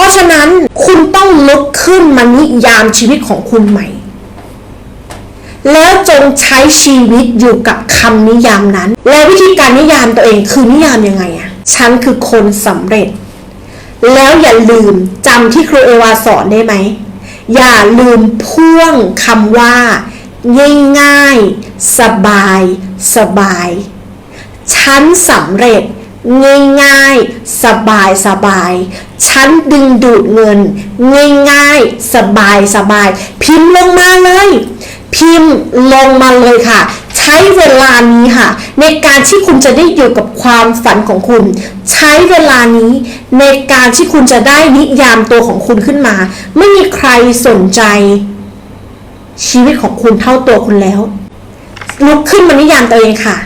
ราะฉะนั้นคุณต้องลุกขึ้นมานิยามชีวิตของคุณใหม่ แล้วจงใช้ชีวิตอยู่กับคำนิยามนั้น และวิธีการนิยามตัวเองคือนิยามยังไงอะฉันคือคนสำเร็จ แล้วอย่าลืมจำที่ครูเอวาสอนได้ไหม อย่าลืมพ่วงคำว่า ง่ายๆ สบาย สบาย ฉันสำเร็จ ง่ายๆ สบายสบาย ฉันดึงดูดเงิน ง่ายๆ สบายสบาย พิมพ์ลงมาเลย พิมพ์ลงมาเลยค่ะ ใช้เวลานี้ค่ะ ในการที่คุณจะได้อยู่กับความฝันของคุณ ใช้เวลานี้ในการที่คุณจะได้นิยามตัวของคุณขึ้นมา ไม่มีใครสนใจ ชีวิตของคุณเท่าตัวคุณแล้ว ลุกขึ้นมานิยามตัวเองค่ะ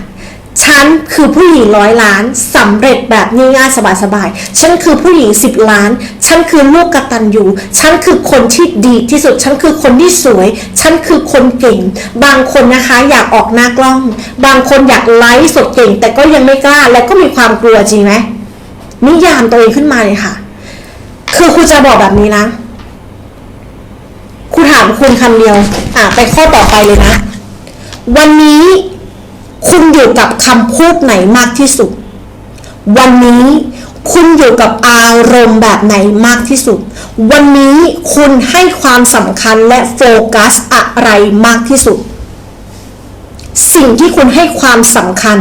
ฉันคือผู้หญิงร้อยล้านสำเร็จแบบง่ายๆสบายๆ ฉันคือผู้หญิงสิบล้าน ฉันคือลูกกระตัญญูฉันคือคนที่ดีที่สุด ฉันคือคนที่สวย ฉันคือคนเก่ง บางคนนะคะอยากออกหน้ากล้อง บางคนอยากไลฟ์สดเก่ง แต่ก็ยังไม่กล้า และก็มีความกลัวจริงไหมนิยามตัวเองขึ้นมาเลยค่ะ คือคุณจะบอกแบบนี้นะคุณถามคุณคำเดียว อะไปข้อต่อไปเลยนะ วันนี้ คุณอยู่กับคำพูดไหนมากที่สุด วันนี้คุณอยู่กับอารมณ์แบบไหนมากที่สุด วันนี้คุณให้ความสำคัญและโฟกัสอะไรมากที่สุด สิ่งที่คุณให้ความสำคัญ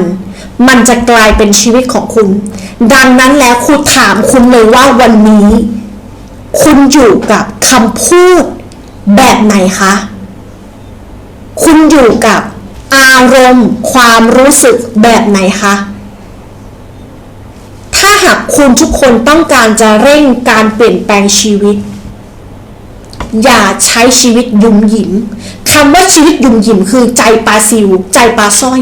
มันจะกลายเป็นชีวิตของคุณ ดังนั้นแล้วคุณถามคุณเลยว่าวันนี้ คุณอยู่กับคำพูดแบบไหนคะ คุณอยู่กับารมณ์ความรู้สึกแบบไหนคะ ถ้าหากคุณทุกคนต้องการจะเร่งการเปลี่ยนแปลงชีวิต อย่าใช้ชีวิตยุ่มหยิมคำว่าชีวิตยุ่มหยิมคือใจปลาซิว ใจปลาสร้อย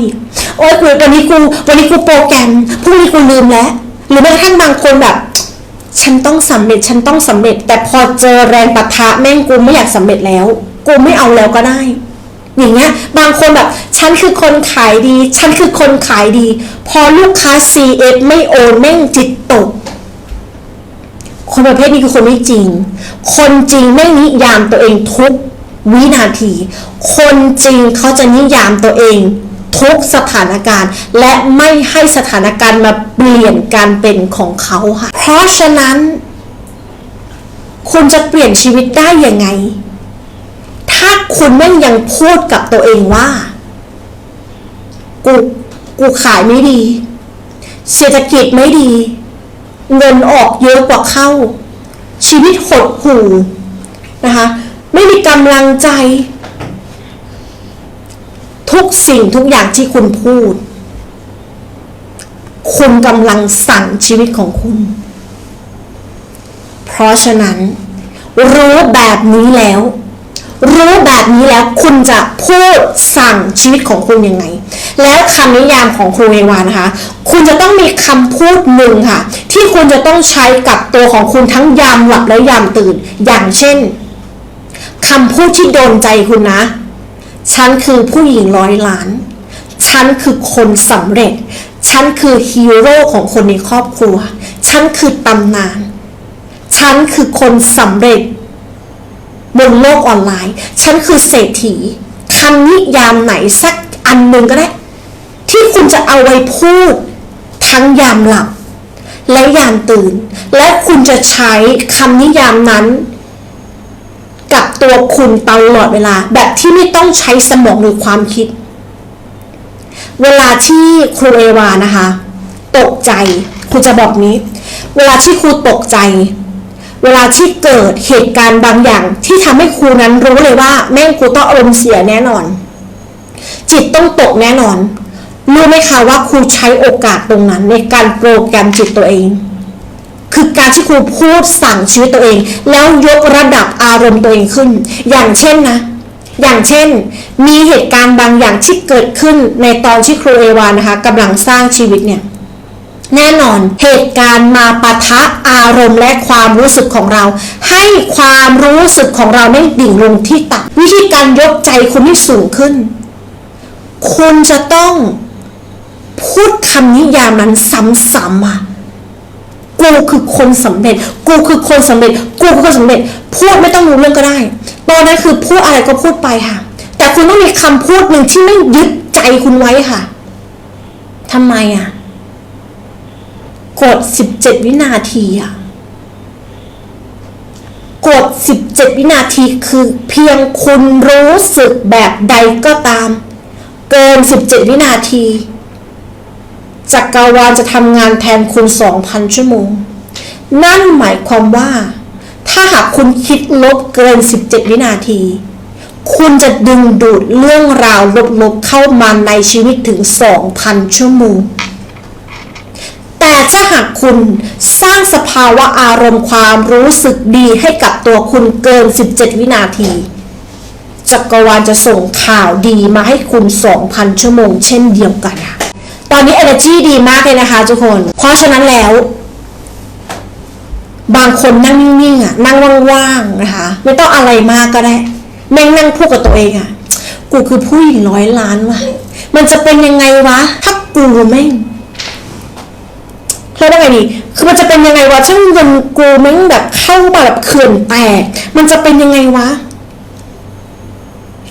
โอ๊ยกูวันนี้กูวันนี้กูโปรแกรมพรุ่งนี้กูลืมแล้ว หรือแม้กระทั่งบางคนแบบฉันต้องสำเร็จฉันต้องสำเร็จ แต่พอเจอแรงปะทะแม่งกูไม่อยากสำเร็จแล้ว กูไม่เอาแล้วก็ได้ อย่างเงี้ยบางคนแบบฉันคือคนขายดี ฉันคือคนขายดี พอลูกค้า CF ไม่โอนแม่งจิตตก คนประเภทนี้คือคนไม่จริง คนจริงไม่นิยามตัวเองทุกวินาที คนจริงเขาจะนิยามตัวเองทุกสถานการณ์ และไม่ให้สถานการณ์มาเปลี่ยนการเป็นของเขาค่ะ เพราะฉะนั้น คุณจะเปลี่ยนชีวิตได้ยังไง คุณไม่งยังพูดกับตัวเองว่า กูกูขายไม่ดี เศรษฐกิจไม่ดี เงินออกเยอะกว่าเข้า ชีวิตหดหู่นะคะ ไม่มีกำลังใจ ทุกสิ่งทุกอย่างที่คุณพูด คุณกำลังสั่งชีวิตของคุณ เพราะฉะนั้น รู้แบบนี้แล้ว รู้แบบนี้แล้วคุณจะพูดสั่งชีวิตของคุณยังไง แล้วคำนิยามของครูเอวานะคะ คุณจะต้องมีคำพูดหนึ่งค่ะ ที่คุณจะต้องใช้กับตัวของคุณทั้งยามหลับและยามตื่น อย่างเช่นคำพูดที่โดนใจคุณนะ ฉันคือผู้หญิงร้อยล้าน ฉันคือคนสำเร็จ ฉันคือฮีโร่ของคนในครอบครัว ฉันคือตำนาน ฉันคือคนสำเร็จ บนโลกออนไลน์ ฉันคือเศรษฐีคำนิยามไหนสักอันหนึ่งก็ได้ ที่คุณจะเอาไว้พูด ทั้งยามหลับ และยามตื่น และคุณจะใช้คำนิยามนั้น กับตัวคุณตลอดเวลา แบบที่ไม่ต้องใช้สมองหรือความคิด เวลาที่ครูเอวานะคะ ตกใจครูจะบอกนี้ เวลาที่ครูตกใจ เวลาที่เกิดเหตุการณ์บางอย่าง ที่ทำให้ครูนั้นรู้เลยว่า แม่งครูต้องอารมณ์เสียแน่นอน จิตต้องตกแน่นอน รู้ไหมคะว่าครูใช้โอกาสตรงนั้น ในการโปรแกรมจิตตัวเอง คือการที่ครูพูดสั่งชีวิตตัวเอง แล้วยกระดับอารมณ์ตัวเองขึ้น อย่างเช่นนะ อย่างเช่น มีเหตุการณ์บางอย่างที่เกิดขึ้นในตอนที่ครูเอวานะคะกำลังสร้างชีวิตเนี่ย แน่นอนเหตุการณ์มาปะทะอารมณ์และความรู้สึกของเรา ให้ความรู้สึกของเราไม่ดิ่งลงที่ต่ำวิธีการยกใจคุณให้สูงขึ้น คุณจะต้องพูดคำนิยามนั้นซ้ำๆอะกูคือคนสำเร็จ กูคือคนสำเร็จ กูคือคนสำเร็จ พูดไม่ต้องรู้เรื่องก็ได้ ตอนนั้นคือพูดอะไรก็พูดไปค่ะ แต่คุณต้องมีคำพูดหนึ่งที่ไม่ยึดใจคุณไว้ค่ะทำไมอะ กด 17 วินาทีอะกด 17 วินาทีคือเพียงคุณรู้สึกแบบใดก็ตาม เกิน 17 วินาที จักรวาลจะทำงานแทนคุณ 2,000 ชั่วโมง นั่นหมายความว่า ถ้าหากคุณคิดลบเกิน 17 วินาที คุณจะดึงดูดเรื่องราวลบๆเข้ามาในชีวิตถึง 2,000 ชั่วโมง แต่ถ้าหากคุณสร้างสภาวะอารมณ์ความรู้สึกดีให้กับตัวคุณเกิน 17 วินาที จักรวาลจะส่งข่าวดีมาให้คุณ 2,000 ชั่วโมง เช่นเดียวกันค่ะตอนนี้ energy ดีมากเลยนะคะทุกคน เพราะฉะนั้นแล้ว บางคนนั่งนิ่งๆอะนั่งว่างๆนะคะ ไม่ต้องอะไรมากก็ได้ แม่งนั่งพูดกับตัวเองอะ กูคือผู้หญิงร้อยล้านวะมันจะเป็นยังไงวะ ถ้ากูแม่ง เขาได้ไงดี คือมันจะเป็นยังไงวะช่างเงินกูแม่งแบบเข้ามาแบบเขื่อนแตก มันจะเป็นยังไงวะ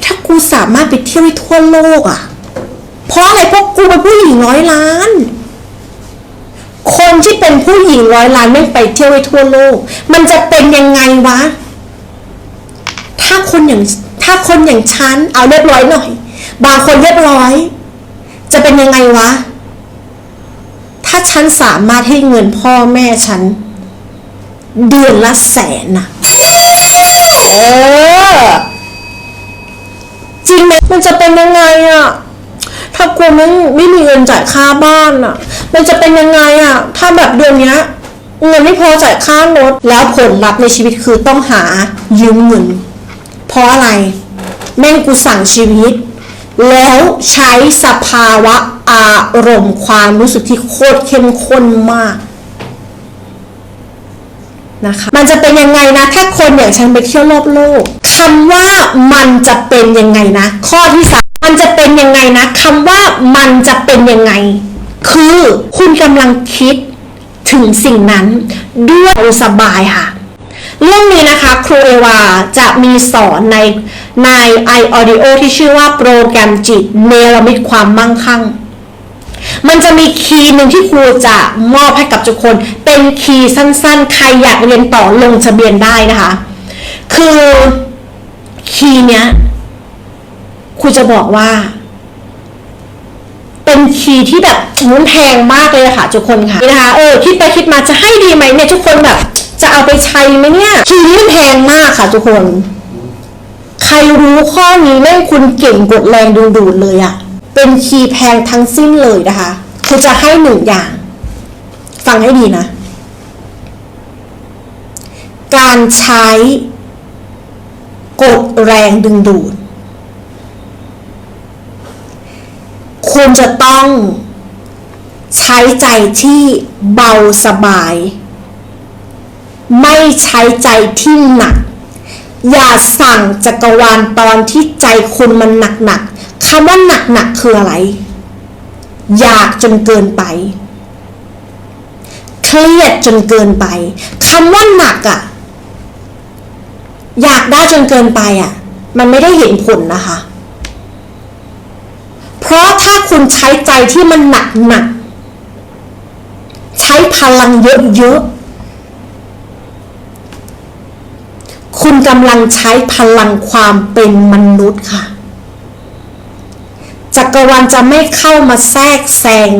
ถ้ากูสามารถไปเที่ยวได้ทั่วโลกอะ่ะ เพราะอะไรเพราะกูเป็นผู้หญิงร้อยล้าน คนที่เป็นผู้หญิงร้อยล้านแม่ไปเที่ยวได้ทั่วโลก มันจะเป็นยังไงวะ ถ้าคนอย่างถ้าคนอย่างฉันเอาเรียบร้อยหน่อย บางคนเรียบร้อย จะเป็นยังไงวะ ฉันสามารถให้เงินพ่อแม่ฉัน เดือนละแสนนะเออ จริงไหมมันจะเป็นยังไงอะถ้ากูไม่ไม่มีเงินจ่ายค่าบ้านอะมันจะเป็นยังไงอะถ้าแบบเดือนเนี้ยเงินไม่พอจ่ายค่ารถแล้วผลลัพธ์ในชีวิตคือต้องหายืมเงิน เพราะอะไร แม่งกูสั่งชีวิต แล้วใช้สภาวะอารมณ์ความรู้สึกที่โคตรเข้มข้นมากนะคะมันจะเป็นยังไงนะ ถ้าคนอย่างฉันไปเที่ยวรอบโลกคำว่ามันจะเป็นยังไงนะ ข้อที่สามมันจะเป็นยังไงนะคำว่ามันจะเป็นยังไง คือคุณกำลังคิดถึงสิ่งนั้นด้วยสบายค่ะ เรื่องนี้นะคะครูเอวาจะมีสอนในใน i audio ที่ชื่อว่าโปรแกรมจิตเนรมิตความมั่งคั่ง มันจะมีคีย์หนึ่งที่ครูจะมอบให้กับทุกคน เป็นคีย์สั้นๆ ใครอยากเรียนต่อลงทะเบียนได้นะคะ คือคีย์เนี้ยครูจะบอกว่า เป็นคีย์ที่แบบมันแพงมากเลยะค่ะทุกคนค่ะนะคะเออคิดไปคิดมาจะให้ดีไหมเนี่ยทุกคนแบบ จะเอาไปใช้ไหมเนี่ยคีย์นี้มันแพงมากค่ะทุกคน ใครรู้ข้อนี้แม่งคุณเก่งกดแรงดึงดูดเลยอะเป็นคีย์แพงทั้งสิ้นเลยนะคะคือจะให้หนึ่งอย่าง ฟังให้ดีนะ การใช้กดแรงดึงดูด คุณจะต้องใช้ใจที่เบาสบาย ไม่ใช้ใจที่หนัก อย่าสั่งจักรวาลตอนที่ใจคุณมันหนักหนักคำว่าหนักหนักคืออะไร อยากจนเกินไป เครียดจนเกินไปคำว่าหนักอะ่ะ อยากได้จนเกินไปอะ่ะ มันไม่ได้เห็นผลนะคะ เพราะถ้าคุณใช้ใจที่มันหนักหนัก ใช้พลังเยอะๆ คุณกำลังใช้พลังความเป็นมนุษย์ค่ะ จักรวาลจะไม่เข้ามาแทรกแซง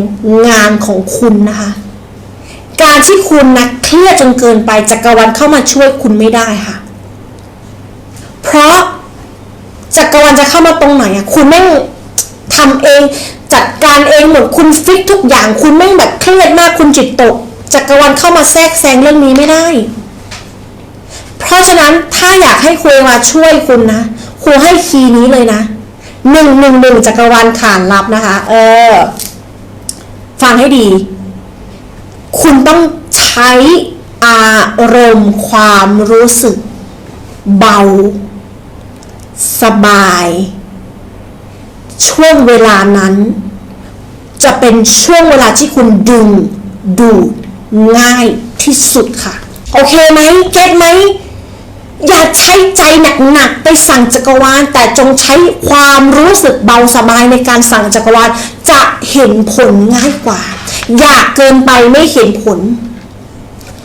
งานของคุณนะคะ การที่คุณนะเครียดจนเกินไปจักรวาลเข้ามาช่วยคุณไม่ได้ค่ะ เพราะจักรวาลจะเข้ามาตรงไหนอะคุณแม่งทำเองจัดการเองหมดคุณฟิกทุกอย่าง คุณแม่งแบบเครียดมากคุณจิตตกจักรวาลเข้ามาแทรกแซงเรื่องนี้ไม่ได้ เพราะฉะนั้นถ้าอยากให้ครูมาช่วยคุณนะครูให้คีย์นี้เลยนะหนึ่งหนึ่งหนึ่งจักรวาลขานรับนะคะ เออ ฟังให้ดี คุณต้องใช้อารมณ์ความรู้สึก เบา สบาย ช่วงเวลานั้น จะเป็นช่วงเวลาที่คุณดึง ดูดง่ายที่สุดค่ะ โอเคไหมเก็ตไหม อย่าใช้ใจหนักๆไปสั่งจักรวาล แต่จงใช้ความรู้สึกเบาสบายในการสั่งจักรวาลจะเห็นผลง่ายกว่า อยากเกินไปไม่เห็นผล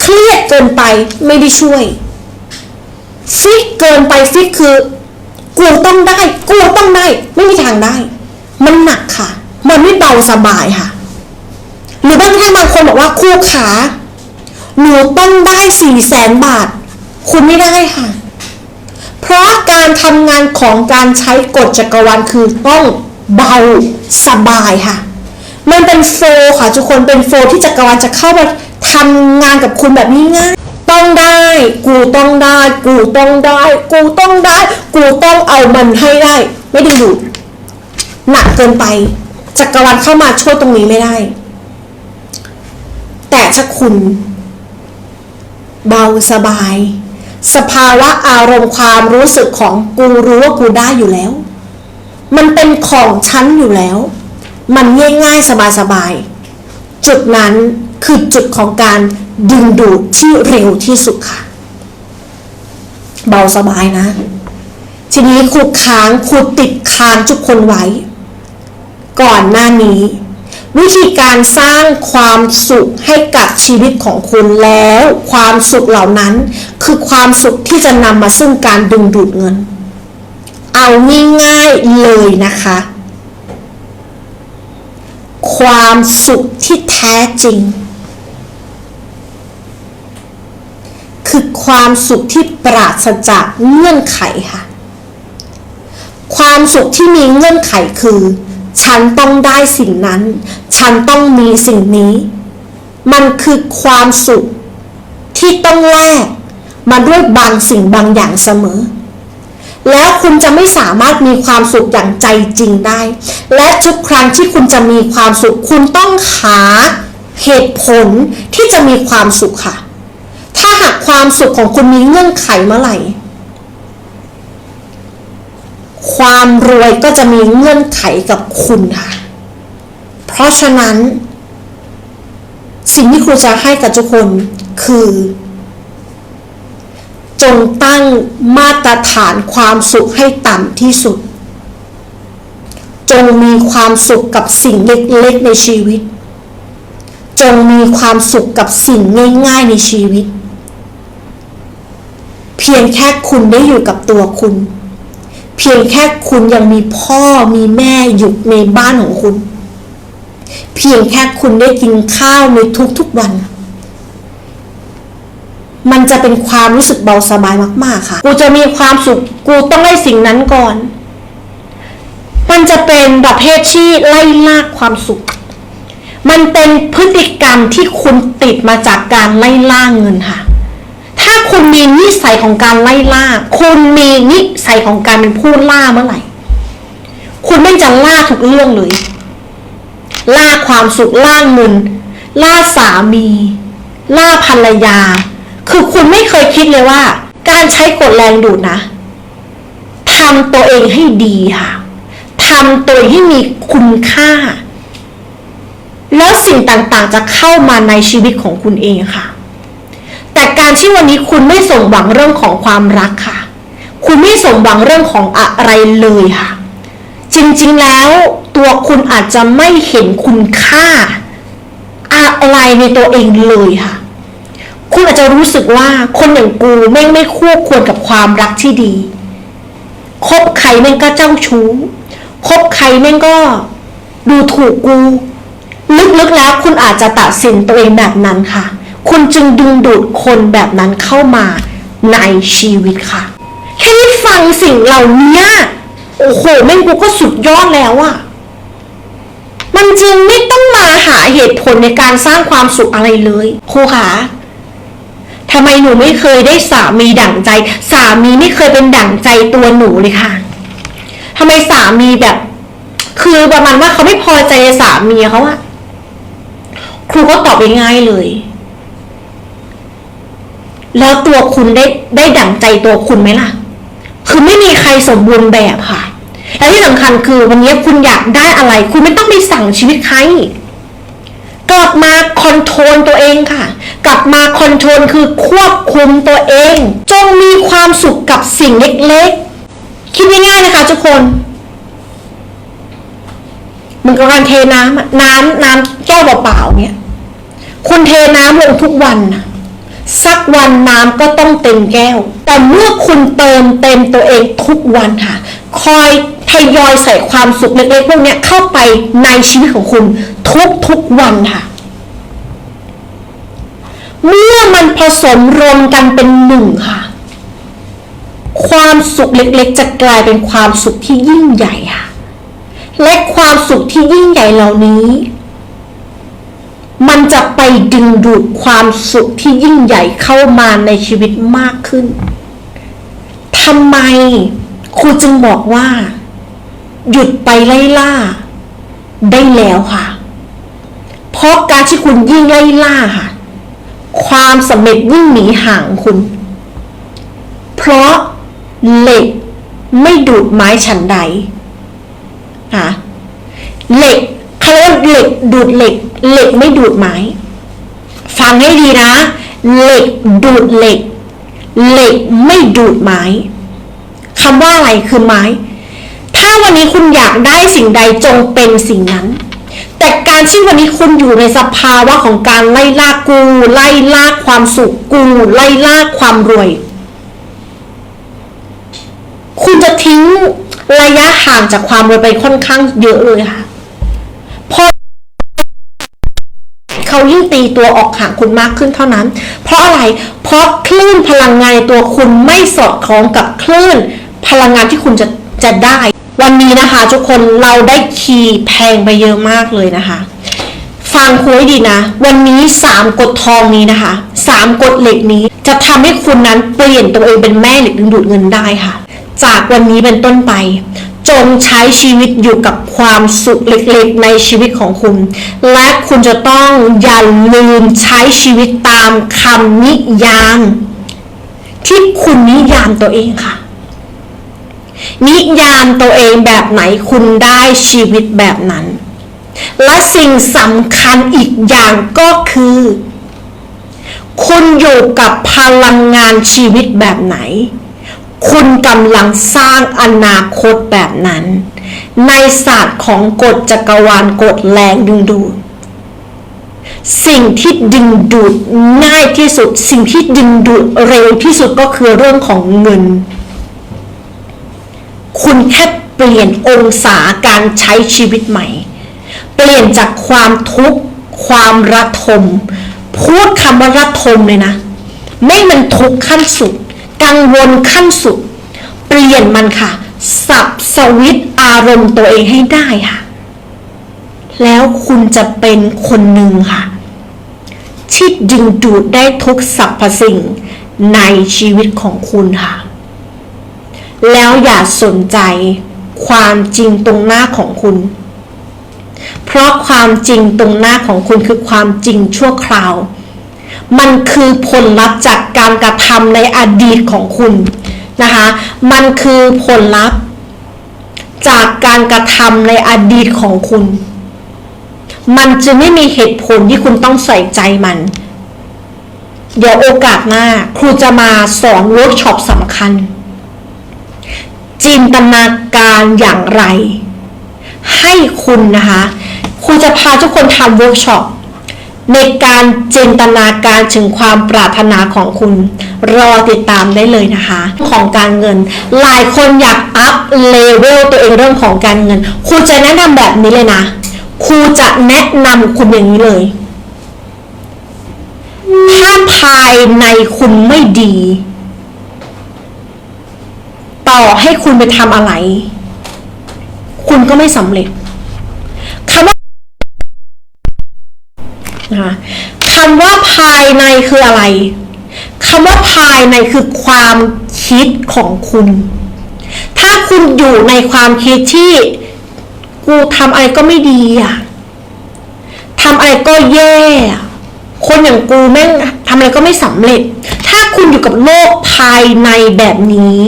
เครียดเกินไปไม่ได้ช่วย ฟิกเกินไปฟิกคือกูต้องได้กูต้องได้ ไม่มีทางได้ มันหนักค่ะ มันไม่เบาสบายค่ะ หรือบางท่านบางคนบอกว่าครูขาหนูต้องได้สี่แสนบาท คุณไม่ได้ค่ะ เพราะการทำงานของการใช้กฎจักรวาลคือต้องเบาสบายค่ะ มันเป็นโฟลค่ะทุกคนเป็นโฟลที่จักรวาลจะเข้ามาทำงานกับคุณแบบนี้ง่ายต้องได้ กูต้องได้ กูต้องได้ กูต้องได้ กูต้องเอามันให้ได้ ไม่ดึงดูดหนักเกินไปจักรวาลเข้ามาช่วยตรงนี้ไม่ได้ แต่ถ้าคุณ เบาสบาย สภาวะอารมณ์ความรู้สึกของกูรู้ว่ากูได้อยู่แล้ว มันเป็นของฉันอยู่แล้ว มันง่ายๆสบายๆ จุดนั้นคือจุดของการดึงดูดที่เร็วที่สุดค่ะ เบาสบายนะ ทีนี้ครูค้างครูติดค้างทุกคนไว้ ก่อนหน้านี้ วิธีการสร้างความสุขให้กับชีวิตของคุณแล้ว ความสุขเหล่านั้น คือความสุขที่จะนำมาซึ่งการดึงดูดเงิน เอาง่ายๆเลยนะคะ ความสุขที่แท้จริง คือความสุขที่ปราศจากเงื่อนไขค่ะ ความสุขที่มีเงื่อนไขคือ ฉันต้องได้สิ่งนั้น ฉันต้องมีสิ่งนี้ มันคือความสุขที่ต้องแลกมาด้วยบางสิ่งบางอย่างเสมอ แล้วคุณจะไม่สามารถมีความสุขอย่างใจจริงได้ และทุกครั้งที่คุณจะมีความสุข คุณต้องหาเหตุผลที่จะมีความสุขค่ะ ถ้าหากความสุขของคุณมีเงื่อนไขเมื่อไหร่ ความรวยก็จะมีเงื่อนไขกับคุณค่ะ เพราะฉะนั้น สิ่งที่ครูจะให้กับทุกคนคือ จงตั้งมาตรฐานความสุขให้ต่ำที่สุด จงมีความสุขกับสิ่งเล็กๆในชีวิต จงมีความสุขกับสิ่งง่ายๆในชีวิต เพียงแค่คุณได้อยู่กับตัวคุณ เพียงแค่คุณยังมีพ่อมีแม่อยู่ในบ้านของคุณ เพียงแค่คุณได้กินข้าวในทุกๆวัน มันจะเป็นความรู้สึกเบาสบายมากๆค่ะ กูจะมีความสุข กูต้องได้สิ่งนั้นก่อน มันจะเป็นประเภทที่ไล่ลากความสุข มันเป็นพฤติกรรมที่คุณติดมาจากการไล่ล่าเงินค่ะาคุณมีนิสัยของการไล่ล่า คุณมีนิสัยของการเป็นผู้ล่าเมื่อไหร่ คุณไม่จะล่าทุกเรื่องเลย ล่าความสุขล่าเงิน ล่าสามี ล่าภรรยา คือคุณไม่เคยคิดเลยว่า การใช้กฎแรงดูดนะทำตัวเองให้ดีค่ะทำตัวให้มีคุณค่า แล้วสิ่งต่างๆจะเข้ามาในชีวิตของคุณเองค่ะ แต่การที่วันนี้คุณไม่สมหวังเรื่องของความรักค่ะ คุณไม่สมหวังเรื่องของอะไรเลยค่ะ จริงๆแล้วตัวคุณอาจจะไม่เห็นคุณค่า อะไรในตัวเองเลยค่ะ คุณอาจจะรู้สึกว่าคนอย่างกูแม่งไม่คู่ควรกับความรักที่ดี คบใครแม่งก็เจ้าชู้ คบใครแม่งก็ดูถูกกู ลึกๆแล้วคุณอาจจะตัดสินตัวเองแบบนั้นค่ะ คุณจึงดึงดูดคนแบบนั้นเข้ามาในชีวิตค่ะ แค่ได้ฟังสิ่งเหล่านี้โอ้โหแม่งกูก็สุดยอดแล้วอะมันจึงไม่ต้องมาหาเหตุผลในการสร้างความสุขอะไรเลยครูคะทำไมหนูไม่เคยได้สามีดั่งใจ สามีไม่เคยเป็นดั่งใจตัวหนูเลยค่ะทำไมสามีแบบ คือประมาณว่าเขาไม่พอใจสามีเขาอะครูก็ตอบง่ายๆเลย แล้วตัวคุณได้ได้ดั่งใจตัวคุณไหมล่ะ คือไม่มีใครสมบูรณ์แบบค่ะ และที่สำคัญคือวันนี้คุณอยากได้อะไร คุณไม่ต้องไปสั่งชีวิตใคร กลับมาคอนโทรลตัวเองค่ะ กลับมาคอนโทรลคือควบคุมตัวเอง จงมีความสุขกับสิ่งเล็กๆ คิดง่ายๆนะคะทุกคนเหมือนกับการเทน้ำน้ำน้ำแก้วเปล่าๆเนี่ย คุณเทน้ำลงทุกวันนะ สักวันน้ำก็ต้องเต็มแก้ว แต่เมื่อคุณเติมเต็มตัวเองทุกวันค่ะ คอยทยอยใส่ความสุขเล็กๆพวกนี้เข้าไปในชีวิตของคุณทุกทุกๆวันค่ะ เมื่อมันผสมรวมกันเป็นหนึ่งค่ะ ความสุขเล็กๆ จะกลายเป็นความสุขที่ยิ่งใหญ่ค่ะ และความสุขที่ยิ่งใหญ่เหล่านี้ มันจะไปดึงดูดความสุขที่ยิ่งใหญ่เข้ามาในชีวิตมากขึ้นทำไมครูจึงบอกว่า หยุดไปไล่ล่า ได้แล้วค่ะ เพราะการที่คุณยิ่งไล่ล่าค่ะ ความสำเร็จยิ่งหนีห่างคุณ เพราะเหล็กไม่ดูดไม้ฉันใดค่ะเหล็กเขาเรียกว่าเหล็กดูดเหล็ก เหล็กไม่ดูดไม้ ฟังให้ดีนะ เหล็กดูดเหล็ก เหล็กไม่ดูดไม้คำว่าอะไรคือไม้ ถ้าวันนี้คุณอยากได้สิ่งใดจงเป็นสิ่งนั้นแต่การที่วันนี้คุณอยู่ในสภาวะของการไล่ล่ากู ไล่ล่าความสุขกู ไล่ล่าความรวย คุณจะทิ้งระยะห่างจากความรวยไปค่อนข้างเยอะเลยค่ะ เขายิ่งตีตัวออกห่างคุณมากขึ้นเท่านั้น เพราะอะไร เพราะคลื่นพลังงานในตัวคุณไม่สอดคล้องกับคลื่นพลังงานที่คุณจะจะได้ วันนี้นะคะทุกคนเราได้คีย์แพงไปเยอะมากเลยนะคะ ฟังคุยดีนะ วันนี้สามกฎทองนี้นะคะสามกฎเหล็กนี้จะทำให้คุณนั้นเปลี่ยนตัวเองเป็นแม่เหล็กดึงดูดเงินได้ค่ะ จากวันนี้เป็นต้นไป จงใช้ชีวิตอยู่กับความสุขเล็กๆ ในชีวิตของคุณ และคุณจะต้องอย่าลืมใช้ชีวิตตามคำนิยาม ที่คุณนิยามตัวเองค่ะ นิยามตัวเองแบบไหนคุณได้ชีวิตแบบนั้น และสิ่งสำคัญอีกอย่างก็คือ คุณอยู่กับพลังงานชีวิตแบบไหน คุณกำลังสร้างอนาคตแบบนั้น ในศาสตร์ของกฎจักรวาลกฎแรงดึงดูด สิ่งที่ดึงดูดง่ายที่สุด สิ่งที่ดึงดูดเร็วที่สุดก็คือเรื่องของเงิน คุณแค่เปลี่ยนองศาการใช้ชีวิตใหม่ เปลี่ยนจากความทุกข์ความระทม พูดคำว่าระทมเลยนะ ไม่มันทุกข์ขั้นสุด กังวลขั้นสุด เปลี่ยนมันค่ะ สับสวิตอารมณ์ตัวเองให้ได้ค่ะ แล้วคุณจะเป็นคนหนึ่งค่ะ ที่ดึงดูดได้ทุกสรรพสิ่งในชีวิตของคุณค่ะ แล้วอย่าสนใจความจริงตรงหน้าของคุณ เพราะความจริงตรงหน้าของคุณคือความจริงชั่วคราว มันคือผลลัพธ์จากการกระทำในอดีตของคุณนะคะ มันคือผลลัพธ์ จากการกระทำในอดีตของคุณ มันจะไม่มีเหตุผลที่คุณต้องใส่ใจมัน เดี๋ยวโอกาสหน้าครูจะมาสอนเวิร์กช็อปสำคัญ จินตนาการอย่างไร ให้คุณนะคะ ครูจะพาทุกคนทำเวิร์กช็อป ในการจินตนาการถึงความปรารถนาของคุณ รอติดตามได้เลยนะคะ ของการเงิน หลายคนอยากอัพเลเวลตัวเองเรื่องของการเงินครูจะแนะนำแบบนี้เลยนะครูจะแนะนำคุณอย่างนี้เลย ถ้าภายในคุณไม่ดี ต่อให้คุณไปทำอะไร คุณก็ไม่สำเร็จ นะคะคำว่าภายในคืออะไรคำว่าภายในคือความคิดของคุณ ถ้าคุณอยู่ในความคิดที่ กูทำอะไรก็ไม่ดีอะทำอะไรก็แย่ คนอย่างกูแม่งทำอะไรก็ไม่สำเร็จ ถ้าคุณอยู่กับโลกภายในแบบนี้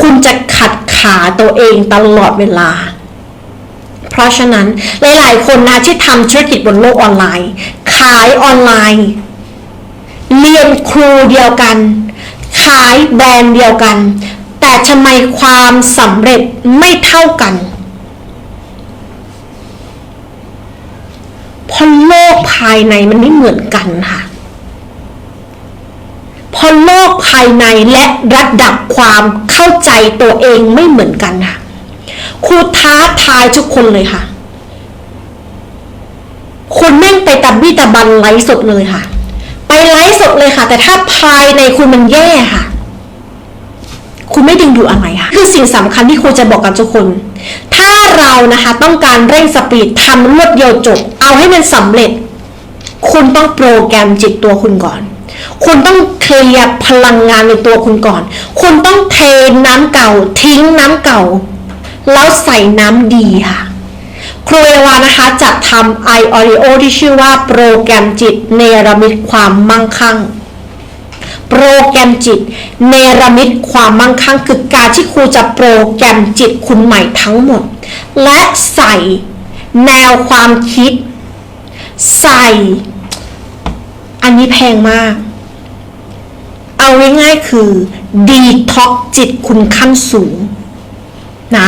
คุณจะขัดขาตัวเองตลอดเวลา เพราะฉะนั้นหลายๆ คนนะที่ทำธุรกิจบนโลกออนไลน์ ขายออนไลน์ เรียนครูเดียวกัน ขายแบรนด์เดียวกัน แต่ทำไมความสำเร็จไม่เท่ากันเพราะโลกภายในมันไม่เหมือนกันค่ะเพราะโลกภายในและระดับความเข้าใจตัวเองไม่เหมือนกันค่ะ ครูท้าทายทุกคนเลยค่ะ คุณแม่งไปตับบี้ตะบันไลฟ์สดเลยค่ะ ไปไลฟ์สดเลยค่ะ แต่ถ้าภายในคุณมันแย่ค่ะ คุณไม่ดึงดูอะไรค่ะ คือสิ่งสำคัญที่ครูจะบอกกับทุกคน ถ้าเรานะคะ ต้องการเร่งสปีดทำรวดเดียวจบ เอาให้มันสำเร็จ คุณต้องโปรแกรมจิตตัวคุณก่อนคุณต้องเคลียร์พลังงานในตัวคุณก่อน คุณต้องเทน้ำเก่า ทิ้งน้ำเก่า แล้วใส่น้ำดีค่ะ ครูเอวานะคะจะทำไอออริโอที่ชื่อว่าโปรแกรมจิตเนรมิตความมั่งคั่งโปรแกรมจิต เนรมิตความมั่งคั่งคือการที่ครูจะโปรแกรมจิตคุณใหม่ทั้งหมด และใส่แนวความคิด ใส่ อันนี้แพงมาก เอาง่ายๆคือ ดีท็อกจิตคุณขั้นสูง นะ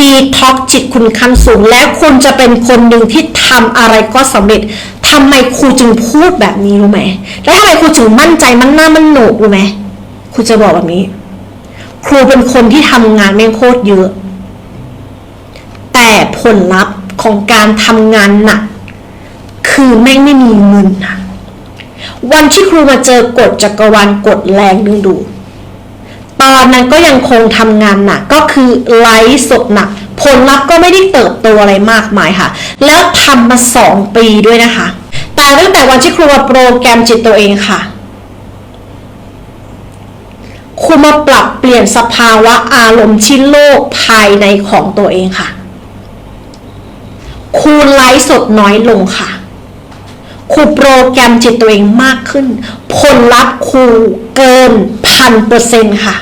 ดีท็อกจิตคุณขั้นสูง และคุณจะเป็นคนหนึ่งที่ทำอะไรก็สำเร็จทำไมครูจึงพูดแบบนี้รู้ไหม แล้วทำไมครูถึงมั่นใจมันหน้ามันโหนกรู้ไหมครูจะบอกแบบนี้ ครูเป็นคนที่ทำงานแม่งโคตรเยอะ แต่ผลลัพธ์ของการทำงานหนัก คือแม่งไม่มีเงินนะวันที่ครูมาเจอกฎจักรวาลกฎแรงดึงดูด ตอนนั้นก็ยังคงทำงานหนักก็คือไลฟ์สดหนัก ผลลัพธ์ก็ไม่ได้เติบโตอะไรมากมายค่ะ แล้วทำมาสองปีด้วยนะคะ แต่ตั้งแต่วันที่ครูมาโปรแกรมจิตตัวเองค่ะครูมาปรับเปลี่ยนสภาวะอารมณ์ที่โลกภายในของตัวเองค่ะครูไลฟ์สดน้อยลงค่ะ ครูโปรแกรมจิตตัวเองมากขึ้น ผลลัพธ์ครูเกินพันเปอร์เซ็นค่ะ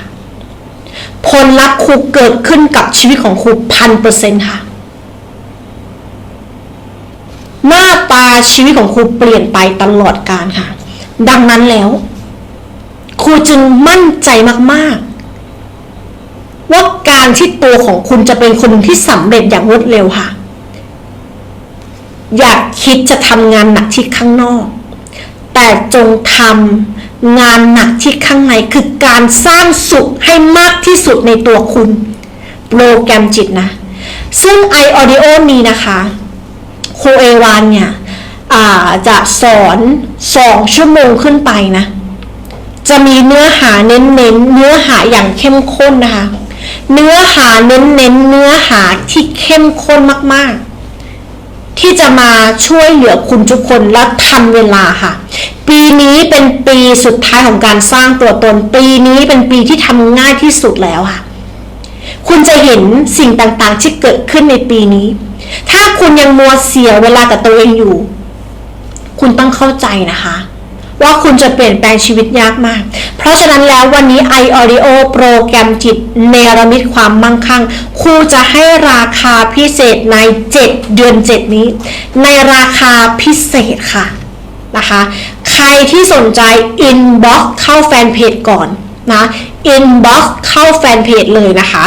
ผลลัพธ์ครูเกิดขึ้นกับชีวิตของครูพันเปอร์เซ็นค่ะ หน้าตาชีวิตของครูเปลี่ยนไปตลอดการค่ะ ดังนั้นแล้ว ครูจึงมั่นใจมากๆ ว่าการที่ตัวของคุณจะเป็นคนที่สำเร็จอย่างรวดเร็วค่ะ อยากคิดจะทำงานหนักที่ข้างนอก แต่จงทำงานหนักที่ข้างในคือการสร้างสุขให้มากที่สุดในตัวคุณโปรแกรมจิตนะ ซึ่ง i audio นี้นะคะโคเอวานเนี่ยจะสอนสองชั่วโมงขึ้นไปนะ จะมีเนื้อหาเน้นๆเนื้อหาอย่างเข้มข้นนะคะ เนื้อหาเน้นๆเนื้อหาที่เข้มข้นมากๆ ที่จะมาช่วยเหลือคุณทุกคนและทันเวลาค่ะ ปีนี้เป็นปีสุดท้ายของการสร้างตัวตน ปีนี้เป็นปีที่ทำง่ายที่สุดแล้วค่ะ คุณจะเห็นสิ่งต่างๆที่เกิดขึ้นในปีนี้ ถ้าคุณยังมัวเสียเวลากับตัวเองอยู่ คุณต้องเข้าใจนะคะ ว่าคุณจะเปลี่ยนแปลงชีวิตยากมาก เพราะฉะนั้นแล้ววันนี้ i audio โปรแกรมจิตเนรมิตความมั่งคั่งครูจะให้ราคาพิเศษใน 7 เดือน 7 นี้ ในราคาพิเศษค่ะนะคะใครที่สนใจ inbox เข้าแฟนเพจก่อนนะ inbox เข้าแฟนเพจเลยนะคะ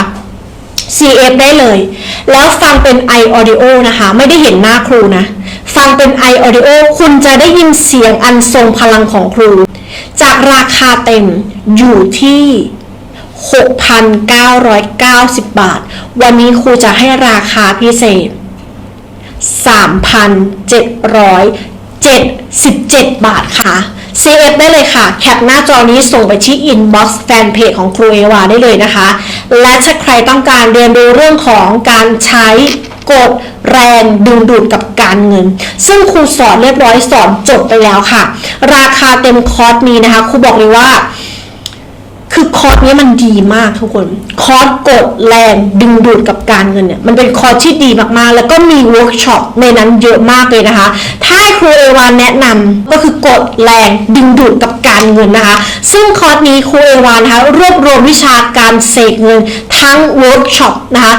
CF ได้เลย แล้วฟังเป็น i audio นะคะ ไม่ได้เห็นหน้าครูนะ ฟังเป็น i audio คุณจะได้ยินเสียงอันทรงพลังของครู จากราคาเต็มอยู่ที่ 6,990 บาท วันนี้ครูจะให้ราคาพิเศษ 3,777 บาทค่ะ CF ได้เลยค่ะ แคปหน้าจอนี้ส่งไปที่ inbox แฟนเพจของครูเอวาได้เลยนะคะ และถ้าใครต้องการเรียนรู้เรื่องของการใช้กฎแรงดึงดูดกับการเงิน ซึ่งครูสอนเรียบร้อยสอนจบไปแล้วค่ะ ราคาเต็มคอร์สนี้นะคะครูบอกเลยว่า คือคอร์สนี้มันดีมากทุกคน คอร์สกดแรงดึงดูดกับ การเงินเนี่ยมันเป็นคอร์สที่ดีมากๆ แล้วก็มีเวิร์กช็อปในนั้นเยอะมากเลยนะคะ ถ้าครูเอวานแนะนำก็คือกดแรงดึงดูดกับการเงินนะคะ ซึ่งคอร์สนี้ครูเอวานนะคะรวบรวมวิชาการเสกเงินทั้งเวิร์กช็อปนะคะ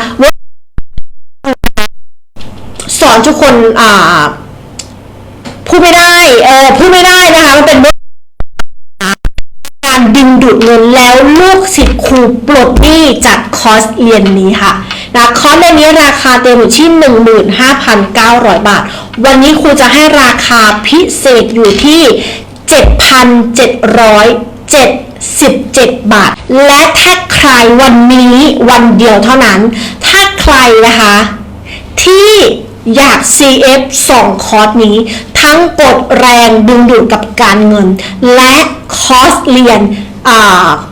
สอนทุกคนอ่าพูดไม่ได้เออพูดไม่ได้นะคะมันเป็นการดึงดูดเงินแล้วลูกศิษย์ครูปลดหนี้จากคอร์สเรียนนี้ค่ะ นะคอร์สเรียนนี้ราคาเต็มอยู่ที่ 15,900 บาท วันนี้ครูจะให้ราคาพิเศษอยู่ที่ 7,777บาท และถ้าใครวันนี้วันเดียวเท่านั้น ถ้าใครนะคะ ที่อยาก CF 2 คอร์สนี้ ทั้งกดแรงดึงดูดกับการเงิน และคอร์สเรียน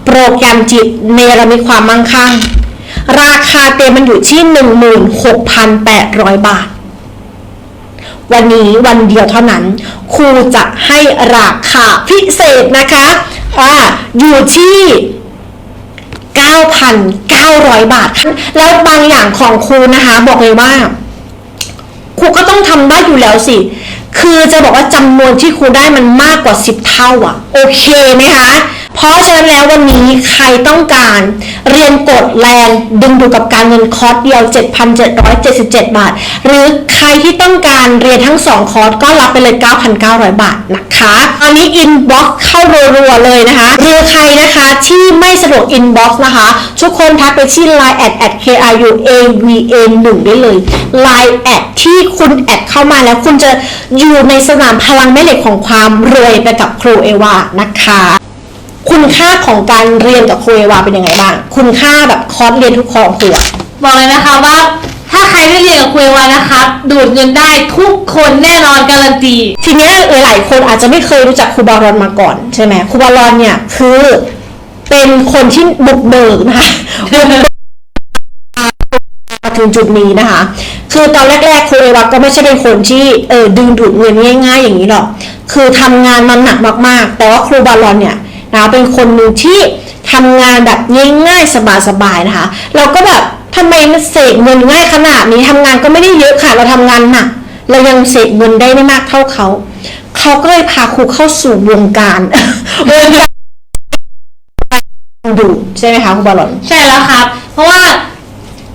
โปรแกรมจิตเนรมิตความมั่งคั่ง ราคาเต็มมันอยู่ที่ 16,800 บาท วันนี้วันเดียวเท่านั้น ครูจะให้ราคาพิเศษนะคะอ่าอยู่ที่9,900 บาท แล้วบางอย่างของครูนะคะ บอกเลยว่า ครูก็ต้องทำได้อยู่แล้วสิ คือจะบอกว่าจำนวนที่ครูได้มันมากกว่า 10 เท่าอะโอเคไหมคะ เพราะฉะนั้นแล้ววันนี้ใครต้องการเรียนกดแรงดึงดูดกับการเงินคอร์สเดียว 7,777 บาท หรือใครที่ต้องการเรียนทั้ง 2 คอร์สก็รับไปเลย 9,900 บาทนะคะตอนนี้อินบ็อกซ์เข้ารัวๆเลยนะคะหรือใครนะคะที่ไม่สะดวกอินบ็อกซ์นะคะ ทุกคนทักไปที่ line at at kru ava 1ได้เลย line แอดที่คุณแอดเข้ามาแล้วคุณจะอยู่ในสนามพลังแม่เหล็กของความรวยไปกับครูเอวานะคะ คุณค่าของการเรียนกับครูเอวาเป็นยังไงบ้าง คุณค่าแบบคอร์สเรียนทุกคอร์สคือบอกเลยนะคะว่า ถ้าใครได้เรียนกับคุยวานะครับดูดเงินได้ทุกคนแน่นอนการันตี ทีเนี้ยหลายๆคนอาจจะไม่เคยรู้จักครูบารอนมาก่อนใช่ไหมครูบารอนเนี่ยคือเป็นคนที่บุกเบิกนะคะ บุกเบิกมาถึงจุดนี้นะคะ คือตอนแรกๆครูเอวาก็ไม่ใช่เป็นคนที่เออดึงดูดเงินง่าย ๆ อย่างนี้หรอก คือทำงานมันหนักมากๆ แต่ว่าครูบารอนเนี่ย นะเป็นคนหนึ่งที่ทำงานแบบง่ายๆสบายๆนะคะ เราก็แบบทำไมมันเสกเงินง่ายขนาดนี้ทำงานก็ไม่ได้เยอะค่ะ เราทำงานหนักเรายังเสกเงินได้ไม่มากเท่าเขาเขาก็เลยพาครูเข้าสู่วงการวงการดูใช่ไหมคะครูบอลลอนใช่แล้วครับ เพราะว่า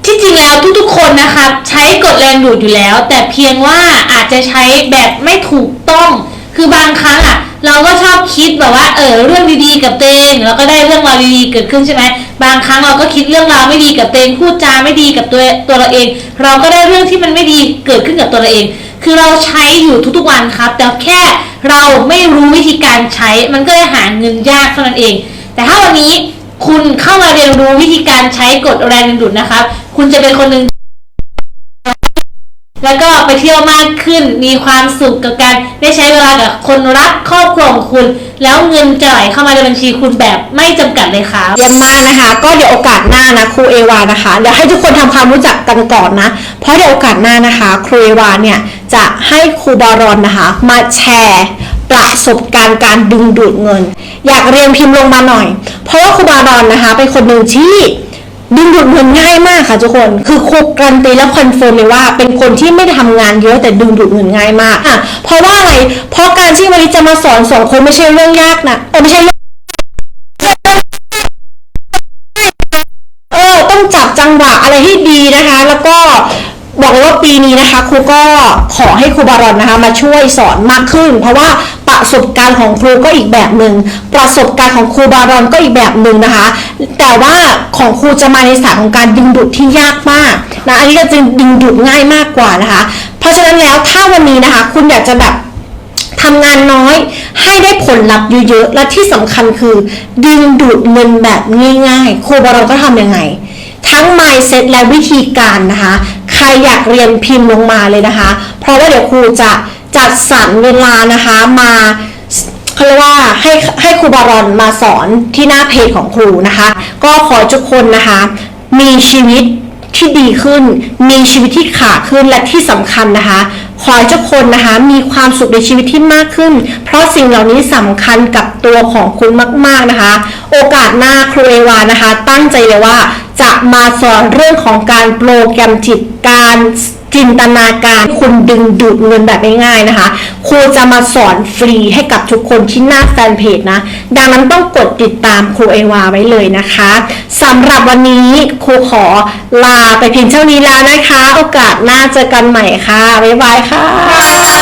ที่จริงแล้วทุกๆคนนะครับ ใช้กดแรงดูดอยู่แล้ว แต่เพียงว่าอาจจะใช้แบบไม่ถูกต้อง คือบางครั้งอะ เราก็ชอบคิดแบบว่าเออเรื่องดีๆกับเองแล้วก็ได้เรื่องราวดีๆเกิดขึ้นใช่ไหมบางครั้งเราก็คิดเรื่องราวไม่ดีกับเองพูดจาไม่ดีกับตัวตัวเราเอง เราก็ได้เรื่องที่มันไม่ดีเกิดขึ้นกับตัวเราเอง คือเราใช้อยู่ทุกๆวันครับ แต่แค่เราไม่รู้วิธีการใช้ มันก็เลยหาเงินยากเท่านั้นเอง แต่ถ้าวันนี้คุณเข้ามาเรียนรู้วิธีการใช้กฎแรงดึงดูดนะครับ คุณจะเป็นคนหนึ่ง แล้วก็ไปเที่ยวมากขึ้น มีความสุขกับการได้ใช้เวลากับคนรักครอบครัวของคุณ แล้วเงินจะไหลเข้ามาในบัญชีคุณแบบไม่จำกัดเลยครับเยี่ยมมากนะคะ ก็เดี๋ยวโอกาสหน้านะครูเอวานะคะเดี๋ยวให้ทุกคนทำความรู้จักกันก่อนนะ เพราะเดี๋ยวโอกาสหน้านะคะ ครูเอวาเนี่ยจะให้ครูบารอนนะคะ มาแชร์ประสบการณ์การดึงดูดเงิน อยากเรียนพิมพ์ลงมาหน่อย เพราะว่าครูบารอนนะคะ เป็นคนหนึ่งที่ ดึงดูดเงินง่ายมากค่ะทุกคน คือครูการันตีและคอนเฟิร์มเลยว่าเป็นคนที่ไม่ได้ทำงานเยอะแต่ดึงดูดเงินง่ายมากอะเพราะว่าอะไร เพราะการที่วันนี้จะมาสอนสองคนไม่ใช่เรื่องยากนะเออไม่ใช่เรื่องเออต้องจับจังหวะอะไรให้ดีนะคะ แล้วก็ บอกเลยว่าปีนี้นะคะครูก็ขอให้ครูบารอนนะคะมาช่วยสอนมากขึ้น เพราะว่าประสบการณ์ของครูก็อีกแบบหนึ่งประสบการณ์ของครูบารอนก็อีกแบบหนึ่งนะคะ แต่ว่าของครูจะมาในสายของการดึงดูดที่ยากมากนะอันนี้ก็จะดึงดูดง่ายมากกว่านะคะ เพราะฉะนั้นแล้วถ้าวันนี้นะคะ คุณอยากจะแบบทำงานน้อยให้ได้ผลลัพธ์เยอะๆและที่สำคัญคือ ดึงดูดเงินแบบง่ายๆครูบารอลก็ทำยังไง ทั้ง mindset และวิธีการนะคะ ครอยากเรียนพิมพ์ลงมาเลยนะคะ เพราะว่าเดี๋ยวครูจะจัดสรรเวลานะคะมาเขาเรียกว่าให้ให้ครูบารอนมาสอนที่หน้าเพจของครูนะคะ ก็ขอให้ทุกคนนะคะ มีชีวิตที่ดีขึ้น มีชีวิตที่ขาขึ้นและที่สำคัญนะคะ ขอให้ทุกคนนะคะมีความสุขในชีวิตที่มากขึ้น เพราะสิ่งเหล่านี้สำคัญกับตัวของคุณมาก ๆนะคะ โอกาสหน้าครูเอวานะคะ ตั้งใจเลยว่า จะมาสอนเรื่องของการโปรแกรมจิตการจินตนาการคุณดึงดูดเงินแบบง่ายๆนะคะ ครูจะมาสอนฟรีให้กับทุกคนที่หน้าแฟนเพจนะ ดังนั้นต้องกดติดตามครูเอวาไว้เลยนะคะสำหรับวันนี้ครูขอลาไปเพียงเท่านี้แล้วนะคะ โอกาสหน้าเจอกันใหม่ค่ะ บ๊ายบายค่ะ